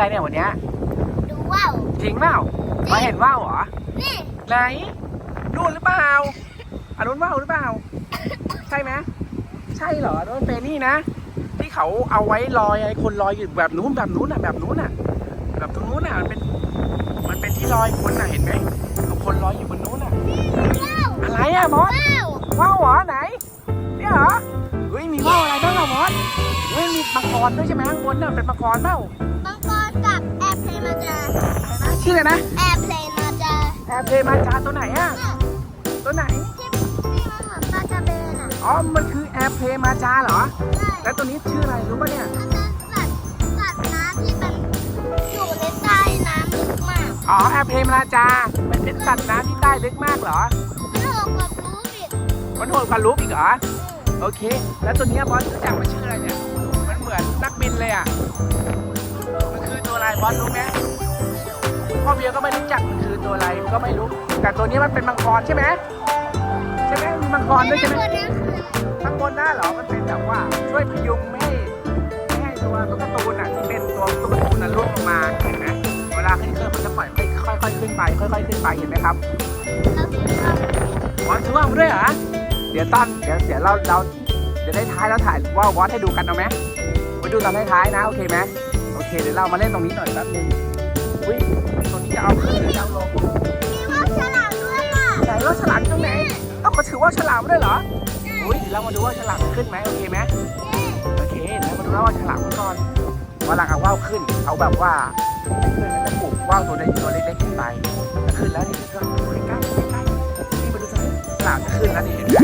บอสมาดูอะไรเนี่ยวันเนี้ยดูว่าวจริงเปล่ามาเห็นว่าวเหรอ นี่ไหนนู่นหรือเปล่าอันนู้นว่าวหรือเปล่า ใช่ไหมใช่เหรอโดนเป็นนี่นะ ที่เขาเอาไว้ลอยไอ้คนลอยอยู่แบบนู้นแบบนู้นอะแบบนู้นอะ แบบตรงนู้นอะมันเป็น มันเป็นที่ลอยคนอะเห็นไหมเอาคนลอยอยู่บนนู้นอะว่าวอะไรอะบอสว่าวว่าวเหรอไหนเนี่ยเหรอเฮ้ยมีว่าวอะไรบ้างอะบอสเฮ้ยมีมังกรด้วยใช่ไหมข้างบนน่ะเป็นมังกรเปล่า ชื่ออะไรนะ แอร์เพลนมาจาแอร์เพลย์มาจาตัวไหนอะตัวไหน ที่ที่มันเหมือนปลากระเบนอะอ๋อ มันคือแอร์เพลย์มาจาเหรอ ใช่แล้วตัวนี้ชื่ออะไรรู้ป่ะเนี่ย อันนั้นสัตว์สัตว์น้ำที่มันอยู่ในใต้น้ำลึกมากอ๋อ แอร์เพลย์มาจามันเป็นสัตว์น้ำที่ใต้ลึกมากเหรอ มันโหดกว่ารู้บิดมันโหดกว่าลูกอีกเหรอ โอเค แล้วตัวเนี้ยบอสรู้จักมันชื่ออะไรเนี่ย มันเหมือนนักบินเลยอะ มันคือตัวอะไรบอสรู้ไหม พ่อเบียร์ก็ไม่รู้จักมันคือตัวอะไรก็ไม่รู้ แต่ตัวนี้มันเป็นมังกรใช่ไหมใช่ไหมมีมังกรด้วยใช่ไหมตัวนี้คือข้างบนหน้าเหรอมันเป็นแบบว่าช่วยพยุงไม่ให้ไม่ให้ตัวตุ๊กตาตูนอะที่เป็นตัวตุ๊กตาตูนน่ะร่วงลงมาเห็นไหมเวลาขึ้นเครื่องมันจะปล่อยค่อยค่อยๆขึ้นไปค่อยๆขึ้นไปเห็นไหมครับเราคือเราวอสซื้อว่าวมาด้วยเหรอเดี๋ยวตอนเดี๋ยวเดี๋ยวเราเราเดี๋ยวได้ท้ายเราถ่ายว่าววอสให้ดูกันเอาไหมไปดูตอนท้ายๆนะโอเคไหมโอเคเดี๋ยวเรามาเล่นตรงนี้หน่อยแป๊บนึงอุ้ยตรงนี้ จะเอาขึ้นหรือจะเอาลงมีว่าฉลามด้วยอะไหนว่าฉลามตรงไหนเอ้าก็ถือว่าฉลามด้วยเหรออุ้ยเดี๋ยวเรามาดูว่าฉลามขึ้นไหมโอเคไหมโอเคเดี๋ยวมาดูแล้วว่าฉลามก่อนว่าหลังเอาว่าวขึ้น เอาแบบว่าขึ้นแล้วจะปลูกว่าวตัวเล็กตัวเล็กๆขึ้นไปถ้าขึ้นแล้วนี่ก็ดูใกล้ใกล้ๆนี่มาดูตรงนี้ฉลามจะขึ้นแล้วนี่เห็นไหม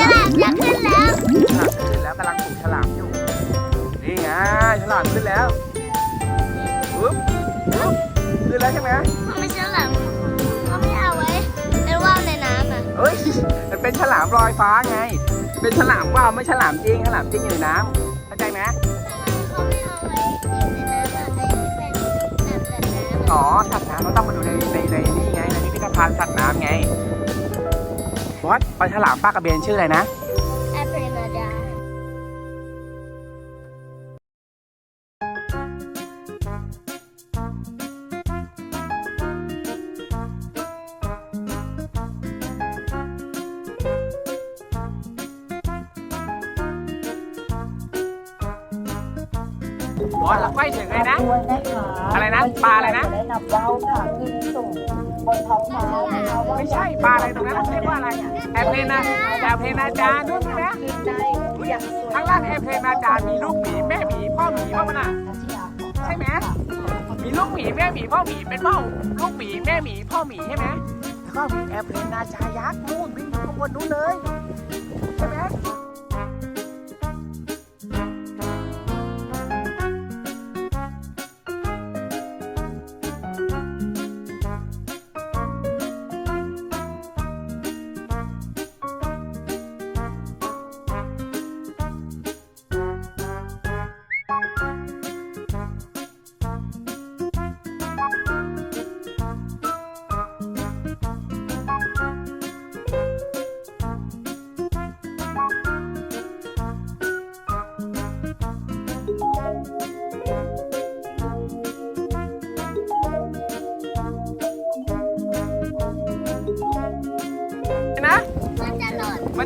ฉลามฉลามจะขึ้นแล้วฉลามจะขึ้นแล้วกำลังปลูกฉลามอยู่นี่ไงฉลามขึ้นแล้วปุ๊บปุ๊บ ขึ้นแล้วใช่ไหมทำไม่ฉลามเขาไม่เอาไว้เป็นว่าวในน้ำอะเฮ้ยมันเป็นฉลามลอยฟ้าไง เป็นฉลามว่าวไม่ฉลามจริงฉลามจริงอยู่ในน้ำเข้าใจไหมเขาไม่เอาไว้อยู่ในน้ำอะไอ้ที่เป็นแบบแบบน้ำอ๋อสัตว์น้ำเราต้องมาดูในในในนี่ไงในพิพิธภัณฑ์สัตว์น้ำไงบอสปลาฉลามป้ากระเบนชื่ออะไรนะ บอสเราใกล้ถึงเลยนะด้วยนะคะอะไรนะปลาอะไรนะได้นำว่าวค่ะขึ้นสู่บนท้องฟ้านะคะว่าไม่ใช่ปลาอะไรตรงนั้นเรียกว่าอะไรแอร์เพลนาแอร์เพลนาจานู่นใช่ไหมขึ้นได้อย่างสวยข้างล่างแอร์เพลนาจามีลูกหมีแม่หมีพ่อหมีพ่อมันอะใช่ไหมมีลูกหมีแม่หมีพ่อหมีเป็นพ่อลูกหมีแม่หมีพ่อหมีใช่ไหมแล้วก็มีแอร์เพลนาจายักษ์นู่นวิ่งอยู่ข้างบนนู้นเลยใช่ไหม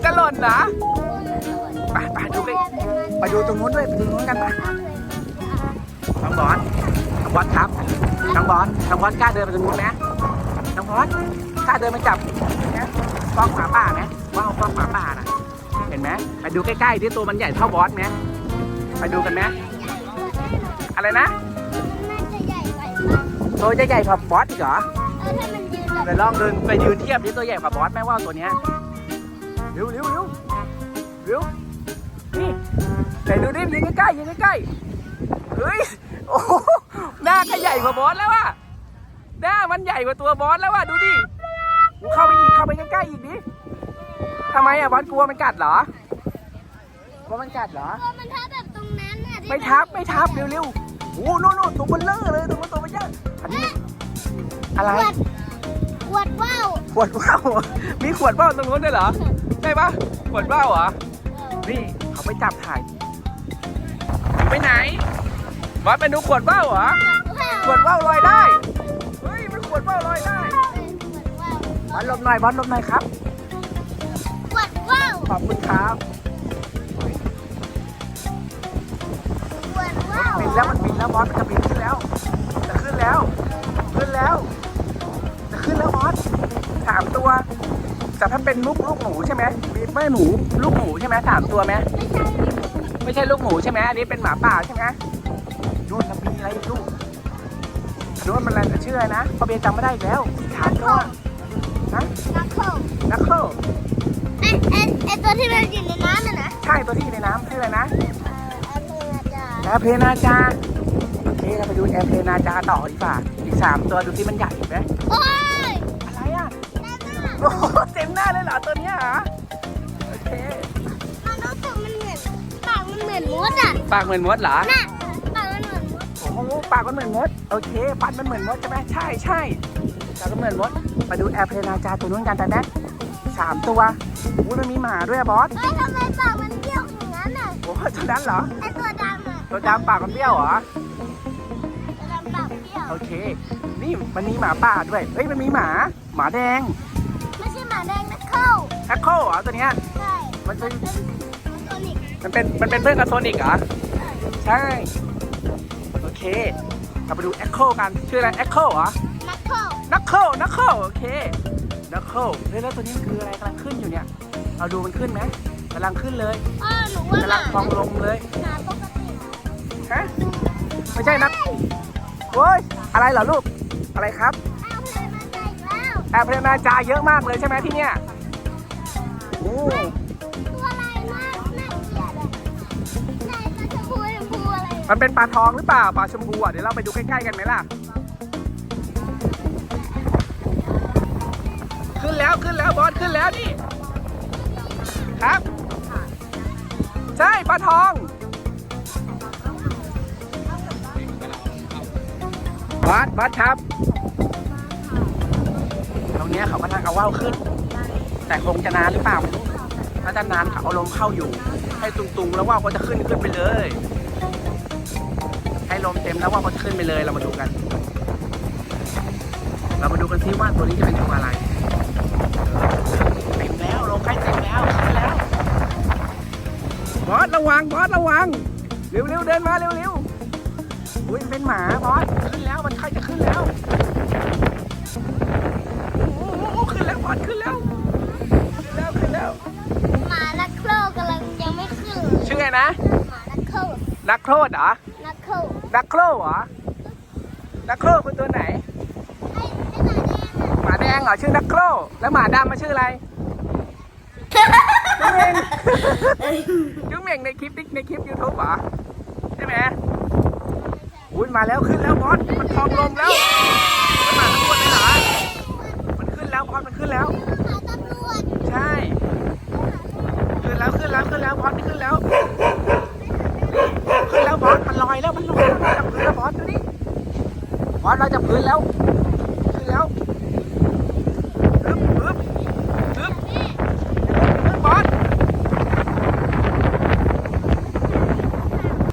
จะหล่นเหรอมันจะหล่นไปไปดูไปไปดูตรงนู้นด้วยไปดูตรงนู้นกันไปน้องบอสน้องบอสครับน้องบอสน้องบอสกล้าเดินไปตรงนู้นไหมน้องบอสกล้าเดินมาจับนะกล้องหมาป่าไหมว่าวกล้องหมาป่าน่ะ เห็นไหมไปดูใกล้ๆที่ตัวมันใหญ่เท่าบอสไหมไปดูกันไหมอะไรนะมันจะใหญ่ไปตัวจะใหญ่กว่าบอสอีกเหรอเออถ้ามันยืนแบบเดี๋ยวลองเดินไปยืนเทียบที่ตัวใหญ่กว่าบอสไหมว่าวตัวเนี้ย เร็วเร็วเร็วเร็วนี่ไหนดูดิยืนใกล้ๆยืนใกล้ๆเฮ้ยโอ้โหหน้าก็ใหญ่กว่าบอสแล้วว่ะหน้ามันใหญ่กว่าตัวบอสแล้วว่ะดูดิเข้าไปอีกเข้าไปใกล้ๆอีกดิทำไมอะบอสกลัวมันกัดเหรอกลัวมันกัดเหรอเออมันทับแบบตรงนั้นน่ะที่ไม่ทับไม่ทับเร็วๆโอ้โหนู่นนู่นตัวเบลเลอร์เลยตัวมันตัวมันเยอะอันนี้อะไรขวดขวดว่าวขวดว่าวมีขวดว่าวตรงนู้นด้วยเหรอใช่ปะขวดว่าวเหรอ นี่เขาไปจับถ่าย ไปไหนบอสไปดูขวดว่าวเหรอ ขวดว่าวลอยได้ เฮ้ย มันขวดว่าวลอยได้บอสหลบหน่อยบอสหลบหน่อยครับ ขวดว่าวขอบคุณครับขวดว่าวบินแล้วมันบินแล้วบอสมันจะบินขึ้นแล้ว จะขึ้นแล้ว ขึ้นแล้ว จะขึ้นแล้วบอสสามตัว แต่ถ้าเป็นลูกลูกหมูใช่ไหมมีแม่หมูลูกหมูใช่ไหมสามตัวไหมไม่ใช่ไม่ใช่ลูกหมูใช่ไหมอันนี้เป็นหมาป่าใช่ไหมนู่นมันมีอะไรอีกลูกดูว่ามันอะไรชื่ออะไรนะพ่อเบียร์จำไม่ได้อีกแล้วถามตัวฮะนักเข้านักเคิลไอ้ไอ้ไอ้ตัวที่มันอยู่ในน้ำน่ะนะใช่ตัวที่อยู่ในน้ำชื่ออะไรนะเออแอปเปิลอาจารย์แอร์เพลนาจาโอเคเราไปดูแอร์เพลนาจาต่อดีกว่าอีกสามตัวดูที่มันใหญ่ไหมโอ้ โอ้โหเต็มหน้าเลยเหรอตัวเนี้ยเหรอโอเคมันรู้สึกมันเหมือนปากมันเหมือนมดอะปากเหมือนมดเหรอน่ะปากมันเหมือนมดโอ้โหปากมันเหมือนมดโอเคฟันมันเหมือนมดใช่ไหมใช่ใช่ปากก็เหมือนมดมาดูแอร์เพลนาจาตัวนู้นกันแต่แน่สามตัวอุ้ยมันมีหมาด้วยอะบอสเฮ้ยทำไมปากมันเบี้ยวอย่างนั้นอะโอ้โหตัวนั้นเหรอไอ้ตัวดำอะตัวดำปากมันเบี้ยวเหรอตัวดำปากเบี้ยวโอเค นี่มันมีหมาป่าด้วยเฮ้ยมันมีหมาหมาแดง แอคโคเหรอตัวเนี้ย ใช่มันเป็น มันตัวนิกมันเป็น มันเป็นเพื่อนกับโซนิกเหรอ ใช่ โอเค เราไปดู Echo กัน ชื่ออะไร Echo เหรอนักเข้านักเคิลนักเคิลโอเค นักเคิลเฮ้ยแล้วตัวนี้มันคืออะไรกำลังขึ้นอยู่เนี่ย เราดูมันขึ้นไหมกำลังขึ้นเลยอ้อหนูว่าหกำลัมางฟองลงเลย หมาปกติฮะ ไม่ใช่นักโอ้ย อะไรเหรอลูก อะไรครับเอาเลยมาใส่อีกแล้ว แอร์เพลนาจาเยอะมากเลยใช่ไหมที่เนี่ยโอ้ ตัวอะไรน่าน่าเกลียดอะไหนตัวชมพูชมพูอะไรอะมันเป็นปลาทองหรือเปล่าปลาชมพูอะเดี๋ยวเราไปดูใกล้ๆกันไหมล่ะ ขึ้นแล้วขึ้นแล้วบอสขึ้นแล้วนี่ครับ ใช่ปลาทอง บอสบอสครับ ตรงเนี้ยเขากำลังเอาว่าวขึ้น แต่คงจะนานหรือเปล่าไม่รู้ถ้าจะนานเขาเอาลมเข้าอยู่ ให้ตุงๆแล้วว่าก็จะขึ้นขึ้นไปเลย ให้ลมเต็มแล้วว่าก็จะขึ้นไปเลยเรามาดูกัน เรามาดูกันซิว่าตัวนี้จะเป็นตัวอะไรเต็มแล้วลงใกล้เต็มแล้วขึ้นแล้วบอสระวังบอสระวังเร็วๆเดินมาเร็วเร็วๆอุ้ยเป็นหมาบอสขึ้นแล้วมันใกล้จะขึ้นแล้ว นเลยชื่อไงนะหมานักโครนักโครดเหรอนักโครนักโครเหรอนักโครคือตัวไหนไอ้ไอ้หมาแดงอะหมาแดงเหรอชื่อนักโครแล้วหมาดำมาชื่ออะไรจุ๊งเหม่งจุ๊งเหม่งในคลิปในคลิปยูทูบเหรอใช่ไหมอุ้ยมาแล้วขึ้นแล้วบอสมันคลองลมแล้วมันหมาตำรวจเลยเหรอมันขึ้นแล้วบอสมันขึ้นแล้วหมาตำรวจใช่ขึ้นแล้วขึ้นแล้วขึ้นแล้วบอสขึ้นแล้วขึ้นแล้วบอส มันลอยแล้วมันลอยแล้วเราจับพื้นแล้วบอสดูดิบอสเราจับพื้นแล้วขึ้นแล้วฮึบฮึบฮึบฮึบบอส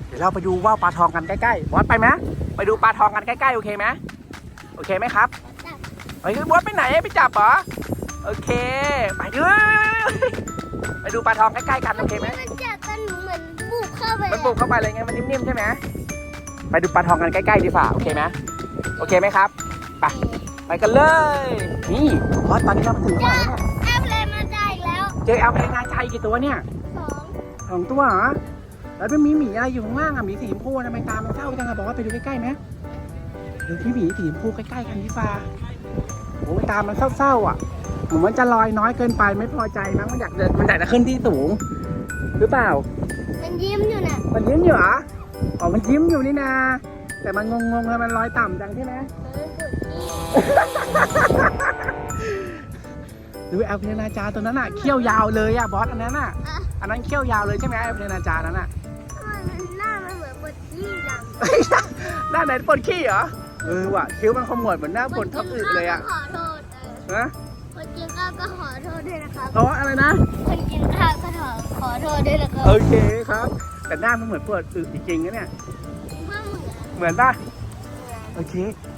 เดี๋ยวเราไปดูว่าวปลาทองกันใกล้ๆบอสไปไหมไปดูปลาทองกันใกล้ๆโอเคไหมโอเคไหมครับเฮ้ยบอสไปไหนไปจับเหรอโอเค ไปด้วยไปดูปลาทองใกล้ๆกันโอเคไหม เข้าไปมันบุกเข้าไปเลยไงมันนิ่มๆใช่ไหมไปดูปลาทองกันใกล้ๆดีฝ่าโอเคไหมโอเคไหมครับไปไปกันเลย นี่บอสตอนนี้เรามาถึงตรงไหนแล้วเนี่ยแอปเลยมาได้อีกแล้ว เจอแอลเพลงาใจกี่ตัวเนี่ยสองสองตัวเหรอแล้วมันมีหมีอะไรอยู่ข้างล่างอะหมีสีชมพูทำไมตามันเศร้าจังอะบอกว่าไปดูใกล้ๆไหมดูที่หมีสีชมพูใกล้ๆกันดีฝ่าโอ้ยตามันเศร้าๆอะเหมือนมันจะลอยน้อยเกินไปไม่พอใจมั้งมันอยากเดินมันอยากจะขึ้นที่สูง หรือเปล่า มันยิ้มอยู่น่ะมันยิ้มอยู่เหรออ๋อมันยิ้มอยู่นี่นาแต่มันงงๆแล้วมันลอยต่ำจังใช่ไหมมันสุดที่ดูแอลเพลนาจาตัวนั้นอะเขี้ยวยาวเลยอะบอสอันนั้นอะอะอันนั้นเขี้ยวยาวเลยใช่ไหมแอลเพลนาจานั้นอะมันหน้ามันเหมือนปวดยี่จังหน้าไหนปวดขี้เหรอเออว่ะคิ้วมันขมวดเหมือนหน้าปวดท้องอืดเลยอะขอโทษเออนะคนกินข้าวก็ขอโทษด้วยนะครับอ๋ออะไรนะคนกินข้าวก็ขอขอ โทษด้วยนะครับโอเคครับ แต่หน้ามันเหมือนปวดอึจริงๆนะเนี่ย ว่าเหมือนเหมือนป่ะ โอเค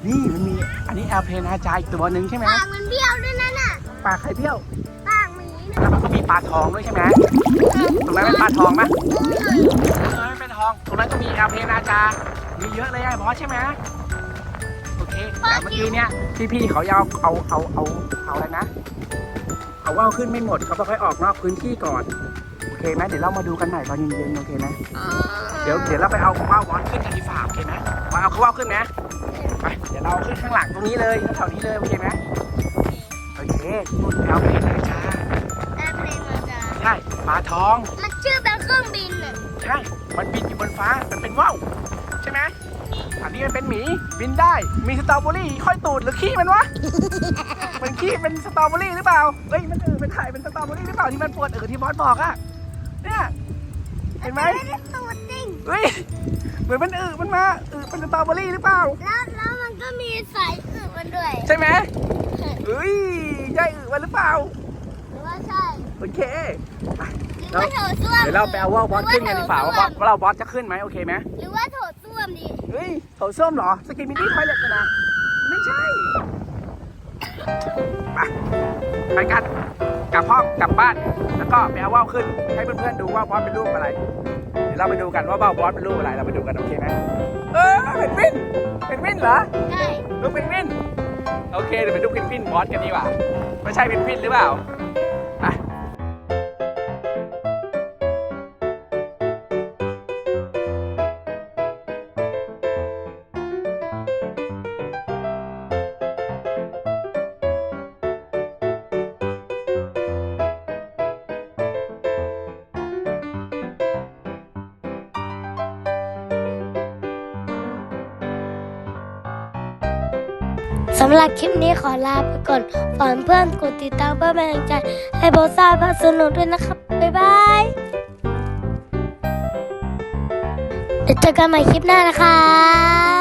นี่มันมี อันนี้แอลเพนาจาอีกตัวหนึ่งใช่ไหมปากมันเบี้ยวด้วยนะน่ะปลาไข่เบี้ยว ปากหมีนะแล้วมันก็มีปลาทองด้วยใช่ไหมตรงนั้นเป็นปลาทองไหมเออไม่เป็นทอง ตรงนั้นก็มีแอลเพนาจามีเยอะเลยไอ้บอสใช่ไหมโอเค แต่เมื่อกี้เนี่ยพี่ๆเขาเอาเอาเอาเอาเอาอะไรนะ เอาว่าวขึ้นไม่หมดเขาค่อยๆออกนอกพื้นที่ก่อนโอ เคไหมเดี๋ยวเรามาดูกันหน่อยตอนเย็นๆโอเคไหมเดี๋ยวเดี๋ยวเราไปเอาว่าวบอสขึ้นกันดีฝ่าโอเคไหมมาเอาเขาว่าวขึ้นไหมไปเดี๋ยวเราเอาขึ้นข้างหลังตรงนี้เลยแถวนี้เลยโอเคไหมโอเคนู่นเอาไปเลยจ้าแอร์เพลงมาจ้าใช่ปลาทอง มันชื่อเป็นเครื่องบินน่ะใช่มันบินอยู่บนฟ้ามันเป็นว่าวใช่ไหมอันนี้มันเป็นหมีบินได้มีสตรอเบอรี่ค่อยตูดหรือขี้มันวะมันขี้เป็นสตรอเบอรี่หรือเปล่าเฮ้ยมันเออเป็นไข่เป็นสตรอเบอรี่หรือเปล่าที่มันปวดเออที่บอสบอกอะเนี่ยเห็นไหมไม่ได้ตูดจริงเฮ้ยเหมือนมันเออมันมาเออเป็นสตรอเบอรี่หรือเปล่า แล้วแล้วมันก็มีสายอึมันด้วยใช่ไหมเฮ้ยใช่เออมันหรือเปล่าหรือว่าใช่โอเคหรือว่าโถส้วมเดี๋ยวเราไปเอาว่าวบอสขึ้นกันดีกว่าว่าบอสว่าเราบอสจะขึ้นไหมโอเคไหมหรือว่าโถส้วมดีเฮ้ยโถส้วมเหรอสกินมินี่ทอยเล็ตนะไม่ใช่ไปไปกัน กลับห้องกลับบ้าน แล้วก็ไปเอาว่าวขึ้น ให้เพื่อนๆดูว่าบอสเป็นรูปอะไร เดี๋ยวเราไปดูกันว่าว่าวบอสเป็นรูปอะไร เราไปดูกันโอเคไหมเออเป็นวินเป็นวินเหรอใช่ลูกเป็นวินโอเคเดี๋ยวไปดูเป็นวินบอสกันดีกว่าไม่ใช่เป็นวินหรือเปล่า สำหรับคลิปนี้ขอลาไปก่อนฝากเพื่อนกดติดตามเพื่อเป็นกำลังใจ ให้โบซ่าพาสนุกด้วยนะครับ บ๊ายบายเดี๋ยวเจอกันใหม่คลิปหน้านะคะ